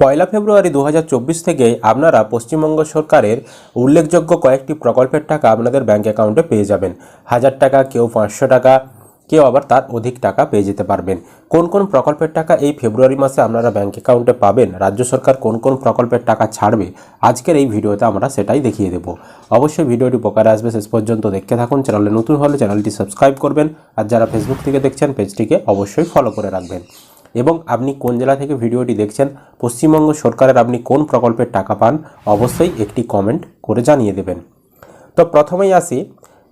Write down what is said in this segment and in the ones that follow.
পয়লা ফেব্রুয়ারি দু হাজার চব্বিশ থেকে আপনারা পশ্চিমবঙ্গ সরকারের উল্লেখযোগ্য কয়েকটি প্রকল্পের টাকা আপনাদের ব্যাঙ্ক অ্যাকাউন্টে পেয়ে যাবেন। হাজার টাকা, কেউ পাঁচশো টাকা, কেউ আবার তার অধিক টাকা পেয়ে যেতে পারবেন। কোন কোন প্রকল্পের টাকা এই ফেব্রুয়ারি মাসে আপনারা ব্যাঙ্ক অ্যাকাউন্টে পাবেন? রাজ্য সরকার কোন কোন প্রকল্পের টাকা ছাড়বে? আজকের এই ভিডিওতে আমরা সেটাই দেখিয়ে দেব। অবশ্যই ভিডিওটি উপকারে আসবে শেষ পর্যন্ত দেখতে থাকুন। চ্যানেলে নতুন হলে চ্যানেলটি সাবস্ক্রাইব করবেন। আর যারা ফেসবুক থেকে দেখছেন, পেজটিকে অবশ্যই ফলো করে রাখবেন। এবং আপনি কোন জেলা থেকে ভিডিওটি দেখছেন, পশ্চিমবঙ্গ সরকারের আপনি কোন প্রকল্পের টাকা পান, অবশ্যই একটি কমেন্ট করে জানিয়ে দেবেন। তো প্রথমেই আসি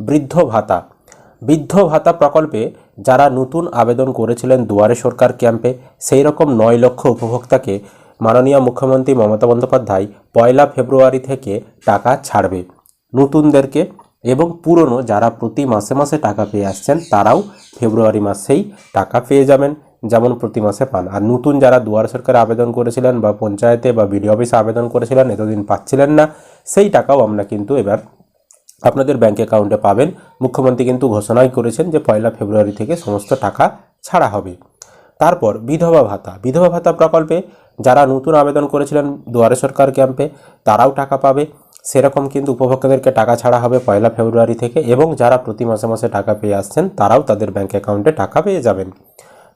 বৃদ্ধ ভাতা। বৃদ্ধ ভাতা প্রকল্পে যারা নতুন আবেদন করেছিলেন দুয়ারে সরকার ক্যাম্পে সেই রকম নয় লক্ষ উপভোক্তাকে মাননীয় মুখ্যমন্ত্রী মমতা বন্দ্যোপাধ্যায় পয়লা ফেব্রুয়ারি থেকে টাকা ছাড়বে। নতুনদেরকে এবং পুরনো যারা প্রতি মাসে মাসে টাকা পেয়ে আসছেন, তারাও ফেব্রুয়ারি মাসেই টাকা পেয়ে যাবেন। যেমন প্রতি মাসে পান। আর নতুন যারা দুয়ার সরকারে আবেদন করেছিলেন বা পঞ্চায়েতে বা বিডিও অফিসে আবেদন করেছিলেন, এতদিন পাচ্ছিলেন না, সেই টাকাও আমরা কিন্তু এবার আপনাদের ব্যাঙ্ক অ্যাকাউন্টে পাবেন। মুখ্যমন্ত্রী কিন্তু ঘোষণাই করেছেন যে পয়লা ফেব্রুয়ারি থেকে সমস্ত টাকা ছাড়া হবে। তারপর বিধবা ভাতা। বিধবা ভাতা প্রকল্পে যারা নতুন আবেদন করেছিলেন দুয়ারে সরকার ক্যাম্পে, তারাও টাকা পাবে। সেরকম কিন্তু উপভোক্তাদেরকে টাকা ছাড়া হবে পয়লা ফেব্রুয়ারি থেকে এবং যারা প্রতি মাসে মাসে টাকা পেয়ে আসছেন, তারাও তাদের ব্যাঙ্ক অ্যাকাউন্টে টাকা পেয়ে যাবেন।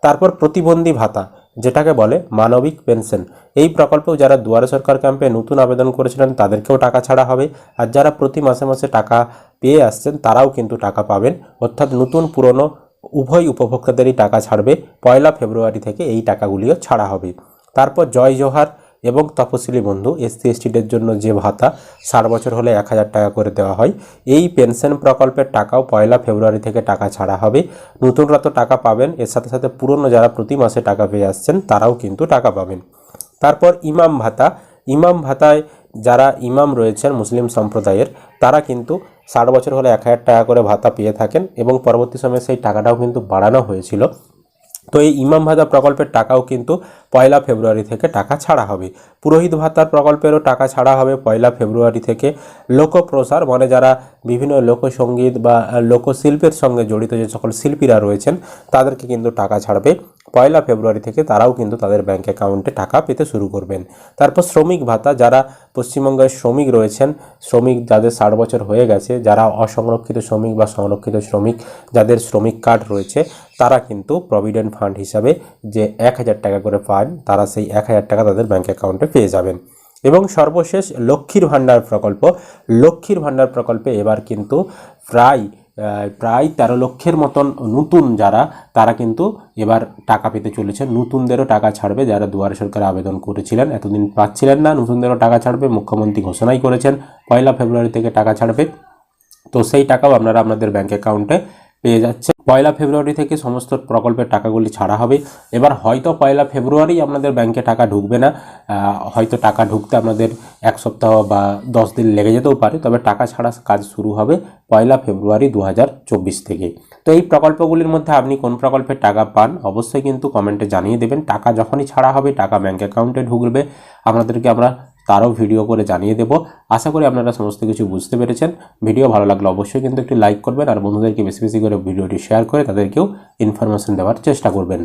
তারপর প্রতিবন্ধী ভাতা, যেটাকে বলে মানবিক পেনশন। এই প্রকল্পেও যারা দুয়ারে সরকার ক্যাম্পে নতুন আবেদন করেছিলেন, তাদেরকেও টাকা ছাড়া হবে। আর যারা প্রতি মাসে মাসে টাকা পেয়ে আসছেন, তারাও কিন্তু টাকা পাবেন। অর্থাৎ নতুন পুরনো উভয় উপভোক্তাদেরই টাকা ছাড়বে। পয়লা ফেব্রুয়ারি থেকে এই টাকাগুলিও ছাড়া হবে। তারপর জয় জোহার এবং তপশিলি বন্ধু, এসসি, এসটিদের জন্য যে ভাতা, ষাট বছর হলে এক হাজার টাকা করে দেওয়া হয়। এই পেনশন প্রকল্পের টাকাও পয়লা ফেব্রুয়ারি থেকে টাকা ছাড়া হবে। নতুনরা তো টাকা পাবেন, এর সাথে সাথে পুরনো যারা প্রতি মাসে টাকা পেয়ে আসছেন, তারাও কিন্তু টাকা পাবেন। তারপর ইমাম ভাতা, ইমাম ভাতায় যারা ইমাম রয়েছেন, মুসলিম সম্প্রদায়ের, তারা কিন্তু ষাট বছর হলে এক হাজার টাকা করে ভাতা পেয়ে থাকেন এবং পরবর্তী সময়ে সেই টাকাটাও কিন্তু বাড়ানো হয়েছিল। তো এই ইমাম ভাতা প্রকল্পের টাকাও কিন্তু পয়লা ফেব্রুয়ারি থেকে টাকা ছাড়া হবে। পুরোহিত ভাতার প্রকল্পেরও টাকা ছাড়া হবে পয়লা ফেব্রুয়ারি থেকে। লোকপ্রসার মানে যারা বিভিন্ন লোকসঙ্গীত বা লোকশিল্পের সঙ্গে জড়িত যে সকল শিল্পীরা রয়েছেন, তাদেরকে কিন্তু টাকা ছাড়বে। পয়লা ফেব্রুয়ারি থেকে তারাও কিন্তু তাদের ব্যাঙ্ক অ্যাকাউন্টে টাকা পেতে শুরু করবেন। তারপর শ্রমিক ভাতা, যারা পশ্চিমবঙ্গের শ্রমিক রয়েছেন, শ্রমিক যাদের ষাট বছর হয়ে গেছে, যারা অসংরক্ষিত শ্রমিক বা সংরক্ষিত শ্রমিক, যাদের শ্রমিক কার্ড রয়েছে, তারা কিন্তু প্রভিডেন্ট ফান্ড হিসাবে যে এক হাজার টাকা করে পান, তারা সেই এক হাজার টাকা তাদের ব্যাংক অ্যাকাউন্টে পেয়ে যাবেন। এবং সর্বশেষ লক্ষ্মীর ভাণ্ডার প্রকল্প। লক্ষ্মীর ভাণ্ডার প্রকল্পে এবার কিন্তু প্রায় প্রায় তেরো লক্ষের মতন নতুন যারা, তারা কিন্তু এবার টাকা পেতে চলেছে। নতুনদেরও টাকা ছাড়বে যারা দুয়ারে সরকার আবেদন করেছিলেন। এতদিন পাচ্ছিলেন না, নতুনদেরও টাকা ছাড়বে। মুখ্যমন্ত্রী ঘোষণাই করেছেন, পয়লা ফেব্রুয়ারি থেকে টাকা ছাড়বে। তো সেই টাকাও আপনারা আপনাদের ব্যাংক অ্যাকাউন্টে পেয়ে যাচ্ছে। পয়লা ফেব্রুয়ারি থেকে সমস্ত প্রকল্পের টাকাগুলি ছাড়া হবে। এবার হয়তো পয়লা ফেব্রুয়ারি আপনাদের ব্যাংকে টাকা ঢুকবে না। হয়তো টাকা ঢুকতে আপনাদের এক সপ্তাহ বা দশ দিন লেগে যেতেও পারে। তবে টাকা ছাড়া কাজ শুরু হবে পয়লা ফেব্রুয়ারি দু হাজার চব্বিশ থেকে। তো এই প্রকল্পগুলির মধ্যে আপনি কোন প্রকল্পের টাকা পান অবশ্যই কিন্তু কমেন্টে জানিয়ে দেবেন। টাকা যখনই ছাড়া হবে, টাকা ব্যাংক অ্যাকাউন্টে ঢুকবে। আপনাদেরকে আমরা তারও ভিডিও করে জানিয়ে দেবো। আশা করি আপনারা সমস্ত কিছু বুঝতে পেরেছেন। ভিডিও ভালো লাগলে অবশ্যই কিন্তু একটি লাইক করবেন আর বন্ধুদেরকে বেশি বেশি করে ভিডিওটি শেয়ার করে তাদেরকেও ইনফরমেশন দেওয়ার চেষ্টা করবেন।